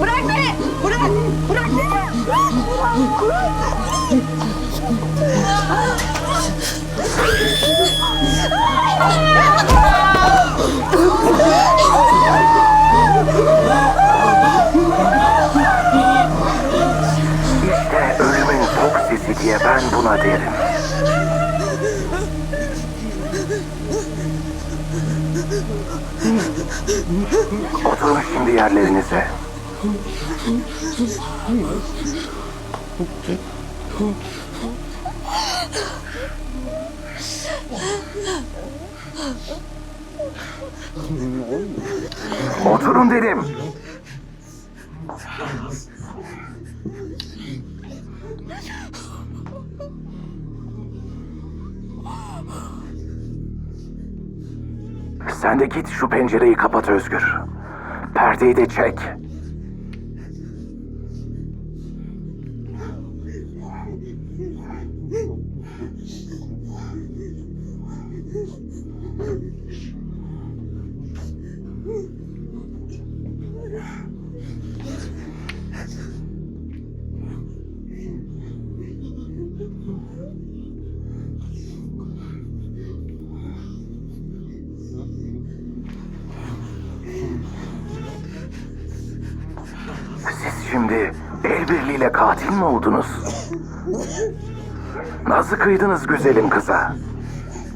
Bırak beni! Bırak! Bırak beni! Bırak! Bırak! İşte ölümün toksisi diye ben buna derim. Oturun şimdi yerlerinize. Oturun dedim. Sen de git şu pencereyi kapat Özgür. Perdeyi de çek. Siz şimdi el birliğiyle katil mi oldunuz? Nasıl kıydınız güzelim kıza?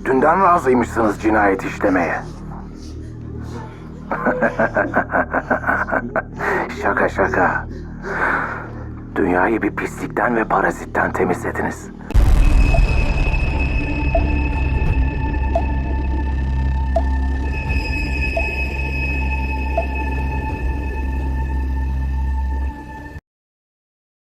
Dünden razıymışsınız cinayet işlemeye. şaka şaka. Dünyayı bir pislikten ve parazitten temizlediniz.